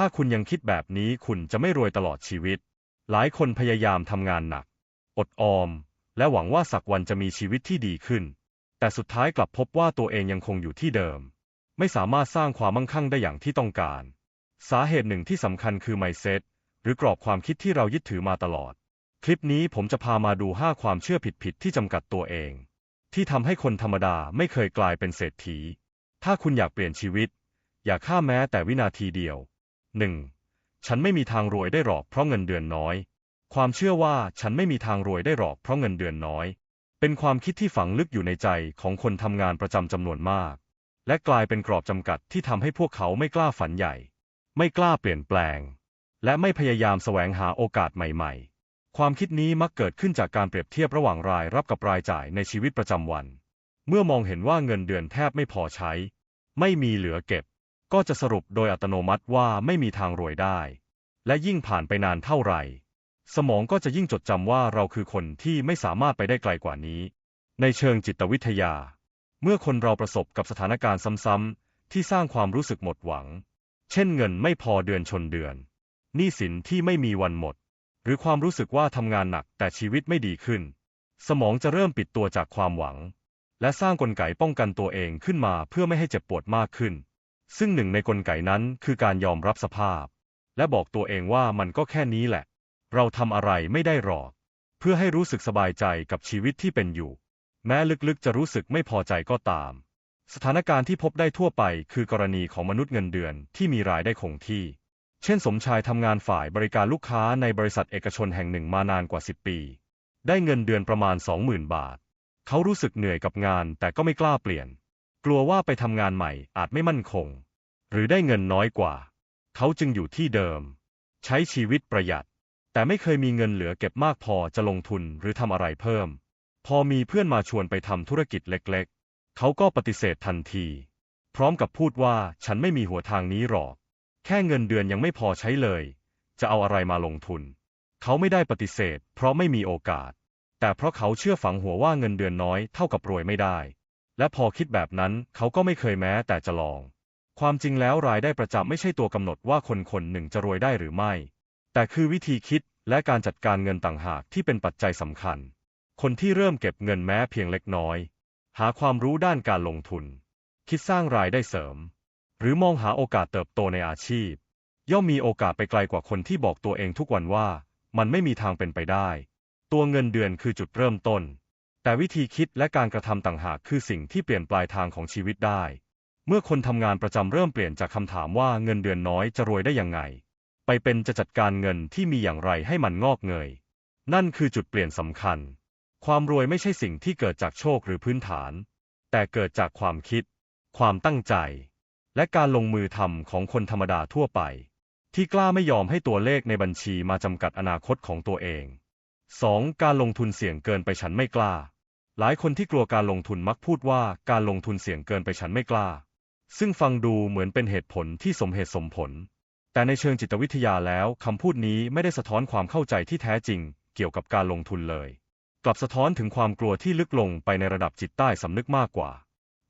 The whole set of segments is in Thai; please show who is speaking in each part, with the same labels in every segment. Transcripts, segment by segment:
Speaker 1: ถ้าคุณยังคิดแบบนี้คุณจะไม่รวยตลอดชีวิต หลายคนพยายามทำงานหนัก อดออม และหวังว่าสักวันจะมีชีวิตที่ดีขึ้น แต่สุดท้ายกลับพบว่าตัวเองยังคงอยู่ที่เดิม ไม่สามารถสร้างความมั่งคั่งได้อย่างที่ต้องการ สาเหตุหนึ่งที่สำคัญคือ mindset หรือกรอบความคิดที่เรายึดถือมาตลอด คลิปนี้ผมจะพามาดู 5 ความเชื่อผิดๆที่จำกัดตัวเอง ที่ทำให้คนธรรมดาไม่เคยกลายเป็นเศรษฐี ถ้าคุณอยากเปลี่ยนชีวิต อย่าฆ่าแม้แต่วินาทีเดียว 1. ฉันไม่มีทางรวยได้หรอกเพราะเงินเดือนน้อย ความเชื่อว่าฉันไม่มีทางรวยได้หรอกเพราะเงินเดือนน้อย เป็นความคิดที่ฝังลึกอยู่ในใจของคนทำงานประจำจำนวนมาก และกลายเป็นกรอบจำกัดที่ทำให้พวกเขาไม่กล้าฝันใหญ่ ไม่กล้าเปลี่ยนแปลง และไม่พยายามแสวงหาโอกาสใหม่ ๆ ความคิดนี้มักเกิดขึ้นจากการเปรียบเทียบระหว่างรายรับกับรายจ่ายในชีวิตประจำวัน เมื่อมองเห็นว่าเงินเดือนแทบไม่พอใช้ ไม่มีเหลือเก็บ ก็จะสรุปโดยอัตโนมัติว่าไม่มีทางรวยได้ และยิ่งผ่านไปนานเท่าไหร่ สมองก็จะยิ่งจดจำว่าเราคือคนที่ไม่สามารถไปได้ไกลกว่านี้ ในเชิงจิตวิทยา เมื่อคนเราประสบกับสถานการณ์ซ้ำๆที่สร้างความรู้สึกหมดหวัง เช่นเงินไม่พอเดือนชนเดือนหนี้สินที่ไม่มีวันหมด หรือความรู้สึกว่าทำงานหนักแต่ชีวิตไม่ดีขึ้น สมองจะเริ่มปิดตัวจากความหวัง และสร้างกลไกป้องกันตัวเองขึ้นมาเพื่อไม่ให้เจ็บปวดมากขึ้น ซึ่งหนึ่งในกลไกนั้นคือการยอมรับสภาพ และบอกตัวเองว่ามันก็แค่นี้แหละ เราทำอะไรไม่ได้หรอก เพื่อให้รู้สึกสบายใจกับชีวิตที่เป็นอยู่ แม้ลึกๆจะรู้สึกไม่พอใจก็ตาม สถานการณ์ที่พบได้ทั่วไปคือกรณีของมนุษย์เงินเดือนที่มีรายได้คงที่ เช่นสมชายทำงานฝ่ายบริการลูกค้าในบริษัทเอกชนแห่งหนึ่งมานานกว่า 10 ปี ได้เงินเดือนประมาณ 20,000 บาท เขารู้สึกเหนื่อยกับงานแต่ก็ไม่กล้าเปลี่ยน กลัวว่าไปทำงานใหม่อาจไม่มั่นคง หรือได้เงินน้อยกว่า เขาจึงอยู่ที่เดิม ใช้ชีวิตประหยัด แต่ไม่เคยมีเงินเหลือเก็บมากพอจะลงทุนหรือทำอะไรเพิ่ม พอมีเพื่อนมาชวนไปทำธุรกิจเล็กๆ เขาก็ปฏิเสธทันที พร้อมกับพูดว่าฉันไม่มีหัวทางนี้หรอก แค่เงินเดือนยังไม่พอใช้เลย จะเอาอะไรมาลงทุน เขาไม่ได้ปฏิเสธ เพราะไม่มีโอกาส แต่เพราะเขาเชื่อฝังหัวว่าเงินเดือนน้อยเท่ากับรวยไม่ได้ และพอคิดแบบนั้นเขาก็ไม่เคยแม้แต่จะลอง ความจริงแล้วรายได้ประจำไม่ใช่ตัวกำหนดว่าคนคนหนึ่งจะรวยได้หรือไม่ แต่คือวิธีคิดและการจัดการเงินต่างหากที่เป็นปัจจัยสำคัญ คนที่เริ่มเก็บเงินแม้เพียงเล็กน้อย หาความรู้ด้านการลงทุน คิดสร้างรายได้เสริม หรือมองหาโอกาสเติบโตในอาชีพ ย่อมมีโอกาสไปไกลกว่าคนที่บอกตัวเองทุกวันว่า มันไม่มีทางเป็นไปได้ ตัวเงินเดือนคือจุดเริ่มต้น แต่วิธีคิดและการกระทำต่างหากคือสิ่งที่เปลี่ยนปลายทางของชีวิตได้ เมื่อคนทำงานประจำเริ่มเปลี่ยนจากคำถามว่าเงินเดือนน้อยจะรวยได้ยังไง ไปเป็นจะจัดการเงินที่มีอย่างไรให้มันงอกเงย นั่นคือจุดเปลี่ยนสำคัญ ความรวยไม่ใช่สิ่งที่เกิดจากโชคหรือพื้นฐาน แต่เกิดจากความคิด ความตั้งใจ และการลงมือทำของคนธรรมดาทั่วไป ที่กล้าไม่ยอมให้ตัวเลขในบัญชีมาจำกัดอนาคตของตัวเอง 2. การลงทุนเสี่ยงเกินไปฉันไม่กล้า หลายคนที่กลัวการลงทุนมักพูดว่าการลงทุนเสี่ยงเกินไปฉันไม่กล้า ซึ่งฟังดูเหมือนเป็นเหตุผลที่สมเหตุสมผล แต่ในเชิงจิตวิทยาแล้วคำพูดนี้ไม่ได้สะท้อนความเข้าใจที่แท้จริง เกี่ยวกับการลงทุนเลย กลับสะท้อนถึงความกลัวที่ลึกลงไปในระดับจิตใต้สำนึกมากกว่า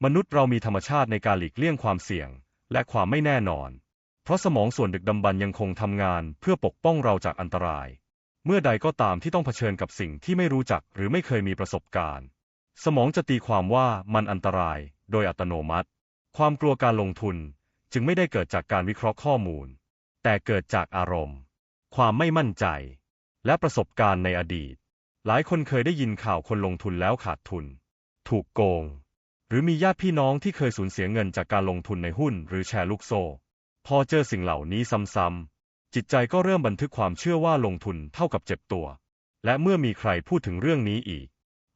Speaker 1: มนุษย์เรามีธรรมชาติในการหลีกเลี่ยงความเสี่ยง และความไม่แน่นอน เพราะสมองส่วนดึกดำบรรยังคงทำงานเพื่อปกป้องเราจากอันตราย เมื่อใดก็ตามที่ต้องเผชิญกับสิ่งที่ไม่รู้จักหรือไม่เคยมีประสบการณ์ สมองจะตีความว่ามันอันตรายโดยอัตโนมัติ ความกลัวการลงทุนจึงไม่ได้เกิดจากการวิเคราะห์ข้อมูล แต่เกิดจากอารมณ์ ความไม่มั่นใจ และประสบการณ์ในอดีต หลายคนเคยได้ยินข่าวคนลงทุนแล้วขาดทุน ถูกโกง หรือมีญาติพี่น้องที่เคยสูญเสียเงินจากการลงทุนในหุ้นหรือแชร์ลูกโซ่ พอเจอสิ่งเหล่านี้ซ้ำๆจิตใจก็เริ่มบันทึกความเชื่อว่าลงทุนเท่ากับเจ็บตัว และเมื่อมีใครพูดถึงเรื่องนี้อีก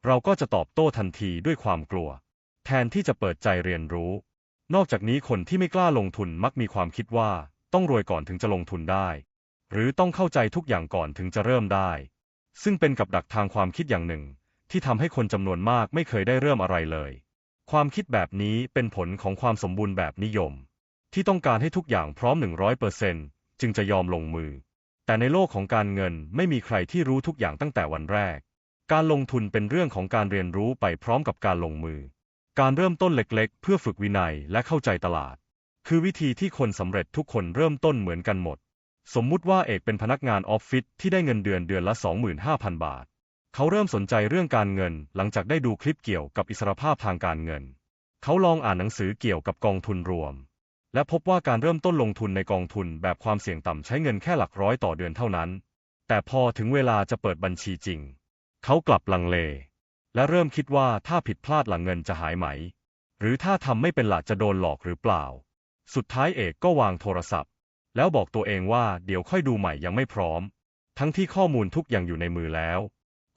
Speaker 1: เราก็จะตอบโต้ทันทีด้วยความกลัว แทนที่จะเปิดใจเรียนรู้ นอกจากนี้คนที่ไม่กล้าลงทุนมักมีความคิดว่าต้องรวยก่อนถึงจะลงทุนได้ หรือต้องเข้าใจทุกอย่างก่อนถึงจะเริ่มได้ ซึ่งเป็นกับดักทางความคิดอย่างหนึ่ง ที่ทำให้คนจำนวนมากไม่เคยได้เริ่มอะไรเลย ความคิดแบบนี้เป็นผลของความสมบูรณ์แบบนิยม ที่ต้องการให้ทุกอย่างพร้อม 100%จึงจะยอมลงมือ แต่ในโลกของการเงินไม่มีใครที่รู้ทุกอย่างตั้งแต่วันแรก การลงทุนเป็นเรื่องของการเรียนรู้ไปพร้อมกับการลงมือ การเริ่มต้นเล็กๆ เพื่อฝึกวินัยและเข้าใจตลาด คือวิธีที่คนสำเร็จทุกคนเริ่มต้นเหมือนกันหมด สมมุติว่าเอกเป็นพนักงานออฟฟิศที่ได้เงินเดือนเดือนละ 25,000 บาท เขาเริ่มสนใจเรื่องการเงิน หลังจากได้ดูคลิปเกี่ยวกับอิสรภาพทางการเงิน เขาลองอ่านหนังสือเกี่ยวกับกองทุนรวม และพบว่าการเริ่มต้นลงทุนในกองทุนแบบความเสี่ยงต่ำใช้เงินแค่หลักร้อยต่อเดือนเท่านั้น แต่พอถึงเวลาจะเปิดบัญชีจริง เขากลับลังเล และเริ่มคิดว่าถ้าผิดพลาดหลังเงินจะหายไหม หรือถ้าทำไม่เป็นหละจะโดนหลอกหรือเปล่า สุดท้ายเอกก็วางโทรศัพท์ แล้วบอกตัวเองว่าเดี๋ยวค่อยดูใหม่ยังไม่พร้อม ทั้งที่ข้อมูลทุกอย่างอยู่ในมือแล้ว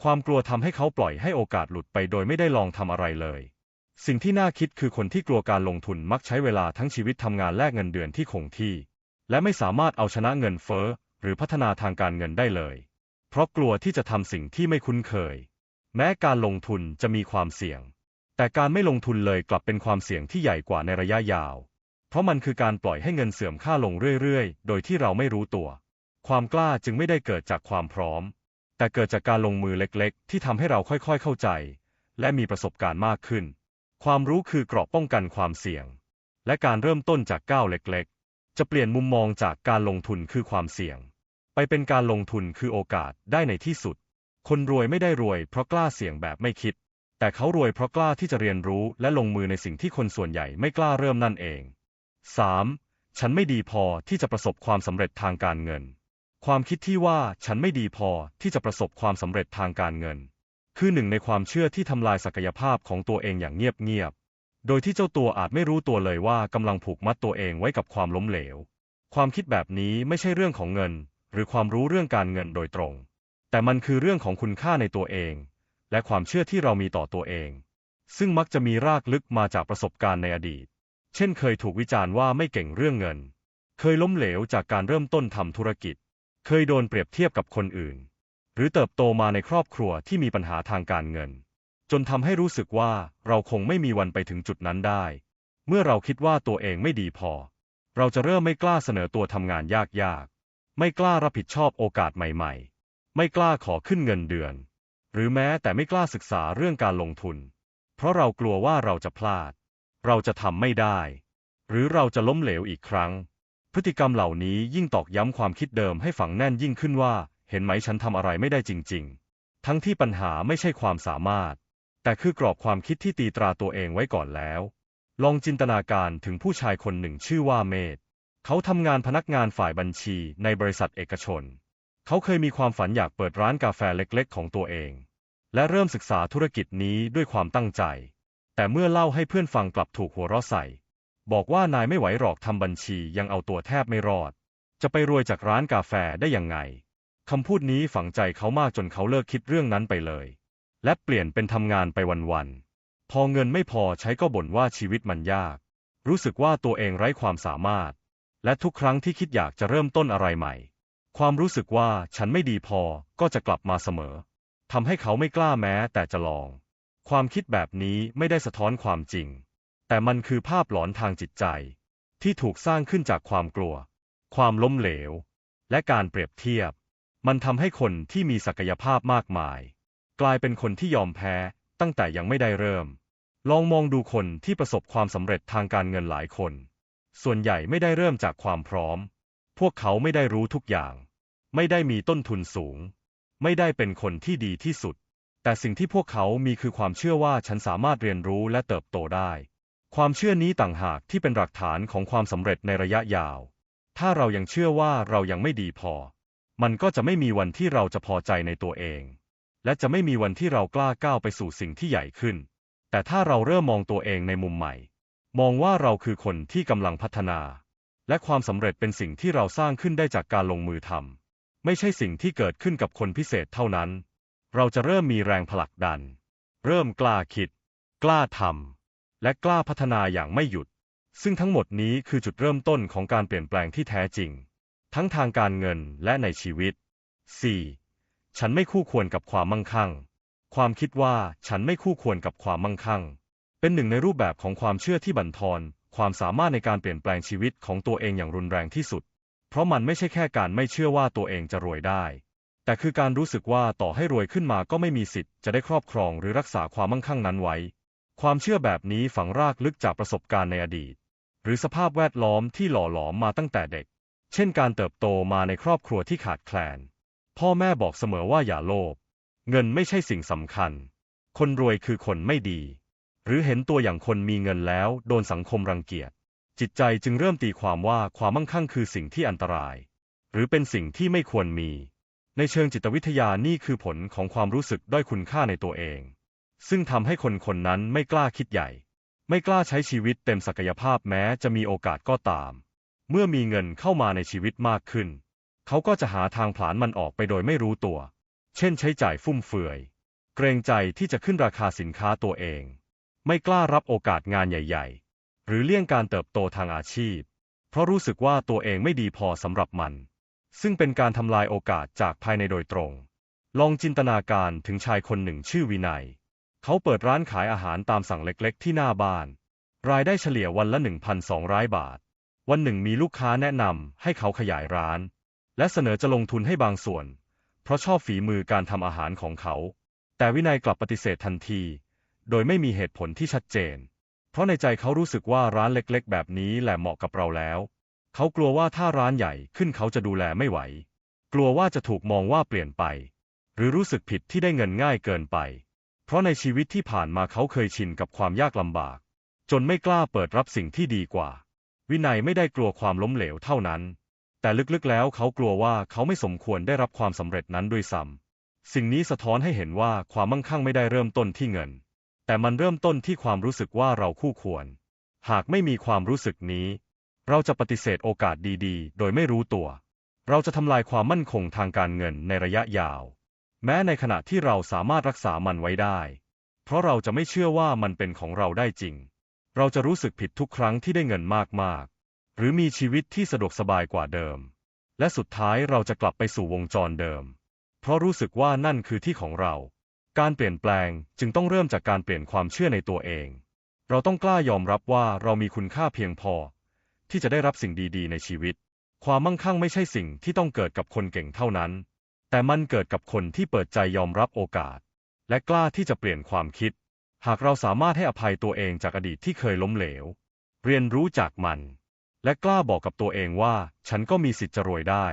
Speaker 1: ความกลัวทำให้เขาปล่อยให้โอกาสหลุดไปโดยไม่ได้ลองทำอะไรเลย สิ่งที่น่าคิดคือคนที่กลัวการลงทุนมักใช้เวลาทั้งชีวิตทำงานแลกเงินเดือนที่คงที่ และไม่สามารถเอาชนะเงินเฟ้อหรือพัฒนาทางการเงินได้เลย เพราะกลัวที่จะทำสิ่งที่ไม่คุ้นเคย แม้การลงทุนจะมีความเสี่ยง แต่การไม่ลงทุนเลยกลับเป็นความเสี่ยงที่ใหญ่กว่าในระยะยาว เพราะมันคือการปล่อยให้เงินเสื่อมค่าลงเรื่อยๆ โดยที่เราไม่รู้ตัว ความกล้าจึงไม่ได้เกิดจากความพร้อม แต่เกิดจากการลงมือเล็กๆ ที่ทำให้เราค่อยๆ เข้าใจ และมีประสบการณ์มากขึ้น ความรู้คือเกราะป้องกันความเสี่ยง และการเริ่มต้นจากก้าวเล็กๆ จะเปลี่ยนมุมมองจากการลงทุนคือความเสี่ยง ไปเป็นการลงทุนคือโอกาสได้ในที่สุด คนรวยไม่ได้รวยเพราะกล้าเสี่ยงแบบไม่คิด แต่เขารวยเพราะกล้าที่จะเรียนรู้และลงมือในสิ่งที่คนส่วนใหญ่ไม่กล้าเริ่มนั่นเอง 3. ฉันไม่ดีพอที่จะประสบความสำเร็จทางการเงิน ความคิดที่ว่าฉันไม่ดีพอที่จะประสบความสำเร็จทางการเงิน คือหนึ่งในความเชื่อที่ทำลายศักยภาพของตัวเองอย่างเงียบๆ โดยที่เจ้าตัวอาจไม่รู้ตัวเลยว่ากำลังผูกมัดตัวเองไว้กับความล้มเหลว ความคิดแบบนี้ไม่ใช่เรื่องของเงิน หรือความรู้เรื่องการเงินโดยตรง แต่มันคือเรื่องของคุณค่าในตัวเอง และความเชื่อที่เรามีต่อตัวเอง ซึ่งมักจะมีรากลึกมาจากประสบการณ์ในอดีต เช่นเคยถูกวิจารณ์ว่าไม่เก่งเรื่องเงิน เคยล้มเหลวจากการเริ่มต้นทำธุรกิจ เคยโดนเปรียบเทียบกับคนอื่น หรือเติบโตมาในครอบครัวที่มีปัญหาทางการเงิน จนทำให้รู้สึกว่าเราคงไม่มีวันไปถึงจุดนั้นได้ เมื่อเราคิดว่าตัวเองไม่ดีพอ เราจะเริ่มไม่กล้าเสนอตัวทำงานยากๆ ไม่กล้ารับผิดชอบโอกาสใหม่ ๆ ไม่กล้าขอขึ้นเงินเดือน หรือแม้แต่ไม่กล้าศึกษาเรื่องการลงทุน เพราะเรากลัวว่าเราจะพลาด เราจะทำไม่ได้ หรือเราจะล้มเหลวอีกครั้ง พฤติกรรมเหล่านี้ยิ่งตอกย้ำความคิดเดิมให้ฝังแน่นยิ่งขึ้นว่า เห็นไหมฉันทำอะไรไม่ได้จริง ๆ ทั้งที่ปัญหาไม่ใช่ความสามารถ แต่คือกรอบความคิดที่ตีตราตัวเองไว้ก่อนแล้ว ลองจินตนาการถึงผู้ชายคนหนึ่งชื่อว่าเมธ เขาทำงานพนักงานฝ่ายบัญชีในบริษัทเอกชน เขาเคยมีความฝันอยากเปิดร้านกาแฟเล็กๆ ของตัวเอง และเริ่มศึกษาธุรกิจนี้ด้วยความตั้งใจ แต่เมื่อเล่าให้เพื่อนฟังกลับถูกหัวเราะใส่ บอกว่านายไม่ไหวหรอกทำบัญชียังเอาตัวแทบไม่รอด จะไปรวยจากร้านกาแฟได้ยังไงคำพูดนี้ฝังใจเขามากจนเขาเลิกคิดเรื่องนั้นไปเลย และเปลี่ยนเป็นทำงานไปวันๆพอเงินไม่พอใช้ก็บ่นว่าชีวิตมันยาก รู้สึกว่าตัวเองไร้ความสามารถ และทุกครั้งที่คิดอยากจะเริ่มต้นอะไรใหม่ ความรู้สึกว่าฉันไม่ดีพอก็จะกลับมาเสมอทำให้เขาไม่กล้าแม้แต่จะลอง ความคิดแบบนี้ไม่ได้สะท้อนความจริง แต่มันคือภาพหลอนทางจิตใจ ที่ถูกสร้างขึ้นจากความกลัว ความล้มเหลว และการเปรียบเทียบ มันทำให้คนที่มีศักยภาพมากมาย กลายเป็นคนที่ยอมแพ้ตั้งแต่ยังไม่ได้เริ่ม ลองมองดูคนที่ประสบความสำเร็จทางการเงินหลายคน ส่วนใหญ่ไม่ได้เริ่มจากความพร้อม พวกเขาไม่ได้รู้ทุกอย่าง ไม่ได้มีต้นทุนสูง ไม่ได้เป็นคนที่ดีที่สุด แต่สิ่งที่พวกเขามีคือความเชื่อว่าฉันสามารถเรียนรู้และเติบโตได้ ความเชื่อนี้ต่างหากที่เป็นหลักฐานของความสำเร็จในระยะยาว ถ้าเรายังเชื่อว่าเรายังไม่ดีพอ มันก็จะไม่มีวันที่เราจะพอใจในตัวเอง และจะไม่มีวันที่เรากล้าก้าวไปสู่สิ่งที่ใหญ่ขึ้น แต่ถ้าเราเริ่มมองตัวเองในมุมใหม่ มองว่าเราคือคนที่กำลังพัฒนา และความสำเร็จเป็นสิ่งที่เราสร้างขึ้นได้จากการลงมือทำไม่ใช่สิ่งที่เกิดขึ้นกับคนพิเศษเท่านั้น เราจะเริ่มมีแรงผลักดัน เริ่มกล้าคิด กล้าทำและกล้าพัฒนาอย่างไม่หยุด ซึ่งทั้งหมดนี้คือจุดเริ่มต้นของการเปลี่ยนแปลงที่แท้จริง ทั้งทางการเงินและในชีวิต 4. ฉันไม่คู่ควรกับความมั่งคั่ง ความคิดว่าฉันไม่คู่ควรกับความมั่งคั่ง เป็นหนึ่งในรูปแบบของความเชื่อที่บั่นทอน ความสามารถในการเปลี่ยนแปลงชีวิตของตัวเองอย่างรุนแรงที่สุด เพราะมันไม่ใช่แค่การไม่เชื่อว่าตัวเองจะรวยได้ แต่คือการรู้สึกว่าต่อให้รวยขึ้นมาก็ไม่มีสิทธิ์จะได้ครอบครองหรือรักษาความมั่งคั่งนั้นไว้ ความเชื่อแบบนี้ฝังรากลึกจากประสบการณ์ในอดีต หรือสภาพแวดล้อมที่หล่อหลอมมาตั้งแต่เด็ก เช่น การเติบโตมาในครอบครัวที่ขาดแคลน พ่อแม่บอกเสมอว่าอย่าโลภ เงินไม่ใช่สิ่งสำคัญ คนรวยคือคนไม่ดี หรือเห็นตัวอย่างคนมีเงินแล้วโดนสังคมรังเกียจ จิตใจจึงเริ่มตีความว่าความมั่งคั่งคือสิ่งที่อันตราย หรือเป็นสิ่งที่ไม่ควรมี ในเชิงจิตวิทยานี่คือผลของความรู้สึกด้อยคุณค่าในตัวเอง ซึ่งทำให้คนคนนั้นไม่กล้าคิดใหญ่ ไม่กล้าใช้ชีวิตเต็มศักยภาพแม้จะมีโอกาสก็ตาม เมื่อมีเงินเข้ามาในชีวิตมากขึ้น เขาก็จะหาทางผลาญมันออกไปโดยไม่รู้ตัว เช่น ใช้จ่ายฟุ่มเฟือย เกรงใจที่จะขึ้นราคาสินค้าตัวเอง ไม่กล้ารับโอกาสงานใหญ่ ๆ หรือเลี่ยงการเติบโตทางอาชีพ เพราะรู้สึกว่าตัวเองไม่ดีพอสำหรับมัน ซึ่งเป็นการทำลายโอกาสจากภายในโดยตรง ลองจินตนาการถึงชายคนหนึ่งชื่อวินัย เขาเปิดร้านขายอาหารตามสั่งเล็ก ๆ ที่หน้าบ้าน รายได้เฉลี่ยวันละ 1,200 บาท วันหนึ่งมีลูกค้าแนะนำให้เขาขยายร้าน และเสนอจะลงทุนให้บางส่วน เพราะชอบฝีมือการทำอาหารของเขา แต่วินัยกลับปฏิเสธทันที โดยไม่มีเหตุผลที่ชัดเจน เพราะในใจเขารู้สึกว่าร้านเล็กๆ แบบนี้แหละเหมาะกับเราแล้ว เขากลัวว่าถ้าร้านใหญ่ขึ้นเขาจะดูแลไม่ไหว กลัวว่าจะถูกมองว่าเปลี่ยนไป หรือรู้สึกผิดที่ได้เงินง่ายเกินไป เพราะในชีวิตที่ผ่านมาเขาเคยชินกับความยากลำบาก จนไม่กล้าเปิดรับสิ่งที่ดีกว่า วินัยไม่ได้กลัวความล้มเหลวเท่านั้น แต่ลึกๆแล้วเขากลัวว่าเขาไม่สมควรได้รับความสำเร็จนั้นด้วยซ้ำสิ่งนี้สะท้อนให้เห็นว่าความมั่งคั่งไม่ได้เริ่มต้นที่เงิน แต่มันเริ่มต้นที่ความรู้สึกว่าเราคู่ควร หากไม่มีความรู้สึกนี้ เราจะปฏิเสธโอกาสดีๆ โดยไม่รู้ตัว เราจะทำลายความมั่นคงทางการเงินในระยะยาว แม้ในขณะที่เราสามารถรักษามันไว้ได้ เพราะเราจะไม่เชื่อว่ามันเป็นของเราได้จริง เราจะรู้สึกผิดทุกครั้งที่ได้เงินมากๆ หรือมีชีวิตที่สะดวกสบายกว่าเดิม และสุดท้ายเราจะกลับไปสู่วงจรเดิม เพราะรู้สึกว่านั่นคือที่ของเรา การเปลี่ยนแปลงจึงต้องเริ่มจากการเปลี่ยนความเชื่อในตัวเอง เราต้องกล้ายอมรับว่าเรามีคุณค่าเพียงพอ ที่จะได้รับสิ่งดีๆ ในชีวิต ความมั่งคั่งไม่ใช่สิ่งที่ต้องเกิดกับคนเก่งเท่านั้น แต่มันเกิดกับคนที่เปิดใจยอมรับโอกาส และกล้าที่จะเปลี่ยนความคิด หากเราสามารถให้อภัยตัวเองจากอดีตที่เคยล้มเหลว เรียนรู้จากมัน และกล้าบอกกับตัวเองว่า ฉันก็มีสิทธิ์จะรวยได้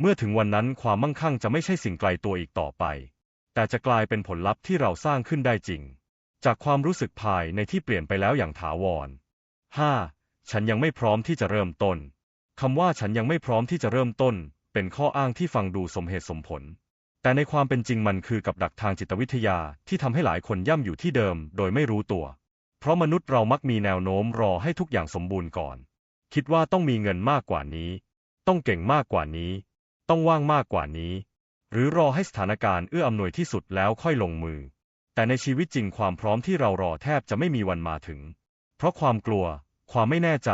Speaker 1: เมื่อถึงวันนั้นความมั่งคั่งจะไม่ใช่สิ่งไกลตัวอีกต่อไป แต่จะกลายเป็นผลลัพธ์ที่เราสร้างขึ้นได้จริง จากความรู้สึกภายในที่เปลี่ยนไปแล้วอย่างถาวร 5. ฉันยังไม่พร้อมที่จะเริ่มต้นคำว่าฉันยังไม่พร้อมที่จะเริ่มต้น เป็นข้ออ้างที่ฟังดูสมเหตุสมผล แต่ในความเป็นจริงมันคือกับดักทางจิตวิทยาที่ทำให้หลายคนย่ำอยู่ที่เดิมโดยไม่รู้ตัว เพราะมนุษย์เรามักมีแนวโน้มรอให้ทุกอย่างสมบูรณ์ก่อน คิดว่าต้องมีเงินมากกว่านี้ ต้องเก่งมากกว่านี้ ต้องว่างมากกว่านี้ หรือรอให้สถานการณ์เอื้ออำนวยที่สุดแล้วค่อยลงมือ แต่ในชีวิตจริงความพร้อมที่เรารอแทบจะไม่มีวันมาถึง เพราะความกลัว ความไม่แน่ใจ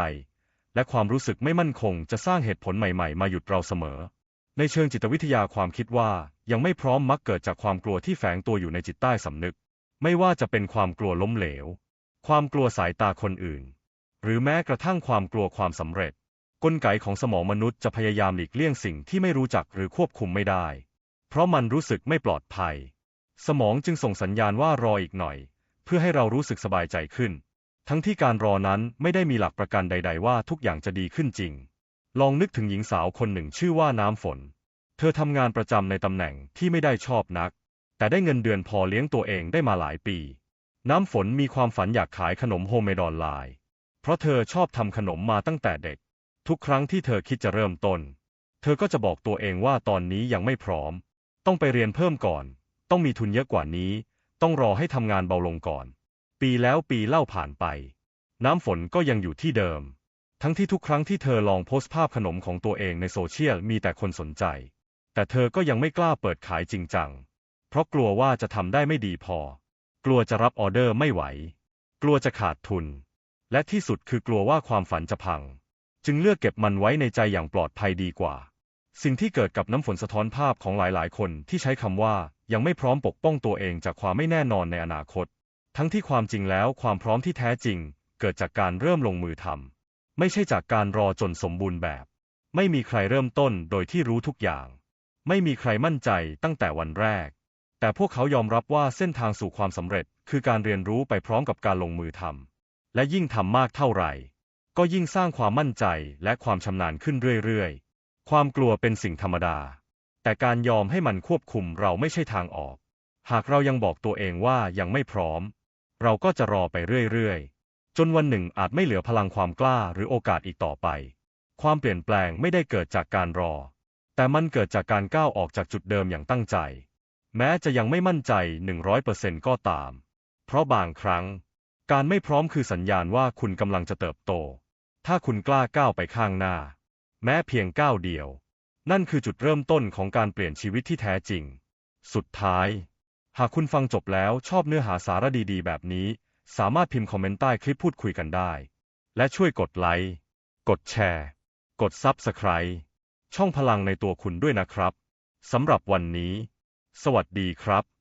Speaker 1: และความรู้สึกไม่มั่นคงจะสร้างเหตุผลใหม่ๆ มาหยุดเราเสมอ ในเชิงจิตวิทยาความคิดว่ายังไม่พร้อมมักเกิดจากความกลัวที่แฝงตัวอยู่ในจิตใต้สำนึก ไม่ว่าจะเป็นความกลัวล้มเหลว ความกลัวสายตาคนอื่น หรือแม้กระทั่งความกลัวความสำเร็จ กลไกของสมองมนุษย์จะพยายามหลีกเลี่ยงสิ่งที่ไม่รู้จักหรือควบคุมไม่ได้ เพราะมันรู้สึกไม่ปลอดภัย สมองจึงส่งสัญญาณว่ารออีกหน่อย เพื่อให้เรารู้สึกสบายใจขึ้น ทั้งที่การรอนั้นไม่ได้มีหลักประกันใด ๆ ว่าทุกอย่างจะดีขึ้นจริง ลองนึกถึงหญิงสาวคนหนึ่งชื่อว่าน้ำฝน เธอทำงานประจำในตำแหน่งที่ไม่ได้ชอบนัก แต่ได้เงินเดือนพอเลี้ยงตัวเองได้มาหลายปี น้ำฝนมีความฝันอยากขายขนมโฮมเมดออนไลน์ เพราะเธอชอบทำขนมมาตั้งแต่เด็ก ทุกครั้งที่เธอคิดจะเริ่มต้น เธอก็จะบอกตัวเองว่าตอนนี้ยังไม่พร้อม ต้องไปเรียนเพิ่มก่อน ต้องมีทุนเยอะกว่านี้ ต้องรอให้ทำงานเบาลงก่อน ปีแล้วปีเล่าผ่านไป น้ำฝนก็ยังอยู่ที่เดิม ทั้งที่ทุกครั้งที่เธอลองโพสต์ภาพขนมของตัวเองในโซเชียลมีแต่คนสนใจ แต่เธอก็ยังไม่กล้าเปิดขายจริงจัง เพราะกลัวว่าจะทำได้ไม่ดีพอ กลัวจะรับออเดอร์ไม่ไหว กลัวจะขาดทุน และที่สุดคือกลัวว่าความฝันจะพัง จึงเลือกเก็บมันไว้ในใจอย่างปลอดภัยดีกว่า สิ่งที่เกิดกับน้ำฝนสะท้อนภาพของหลายๆ คนที่ใช้คำว่ายังไม่พร้อมปกป้องตัวเองจากความไม่แน่นอนในอนาคต ทั้งที่ความจริงแล้วความพร้อมที่แท้จริง เกิดจากการเริ่มลงมือทำไม่ใช่จากการรอจนสมบูรณ์แบบ ไม่มีใครเริ่มต้นโดยที่รู้ทุกอย่าง ไม่มีใครมั่นใจตั้งแต่วันแรก แต่พวกเขายอมรับว่าเส้นทางสู่ความสำเร็จคือการเรียนรู้ไปพร้อมกับการลงมือทำและยิ่งทำมากเท่าไหร่ ก็ยิ่งสร้างความมั่นใจและความชำนาญขึ้นเรื่อยๆ ความกลัวเป็นสิ่งธรรมดา แต่การยอมให้มันควบคุมเราไม่ใช่ทางออก หากเรายังบอกตัวเองว่ายังไม่พร้อม เราก็จะรอไปเรื่อยๆ จนวันหนึ่งอาจไม่เหลือพลังความกล้าหรือโอกาสอีกต่อไป ความเปลี่ยนแปลงไม่ได้เกิดจากการรอ แต่มันเกิดจากการก้าวออกจากจุดเดิมอย่างตั้งใจ แม้จะยังไม่มั่นใจ 100%ก็ตาม เพราะบางครั้ง การไม่พร้อมคือสัญญาณว่าคุณกำลังจะเติบโต ถ้าคุณกล้าก้าวไปข้างหน้า แม้เพียงก้าวเดียว นั่นคือจุดเริ่มต้นของการเปลี่ยนชีวิตที่แท้จริง สุดท้าย หากคุณฟังจบแล้วชอบเนื้อหาสาระดีๆ แบบนี้ สามารถพิมพ์คอมเมนต์ใต้คลิปพูดคุยกันได้ และช่วยกดไลค์ กดแชร์ กด Subscribe ช่องพลังในตัวคุณด้วยนะครับ สำหรับวันนี้ สวัสดีครับ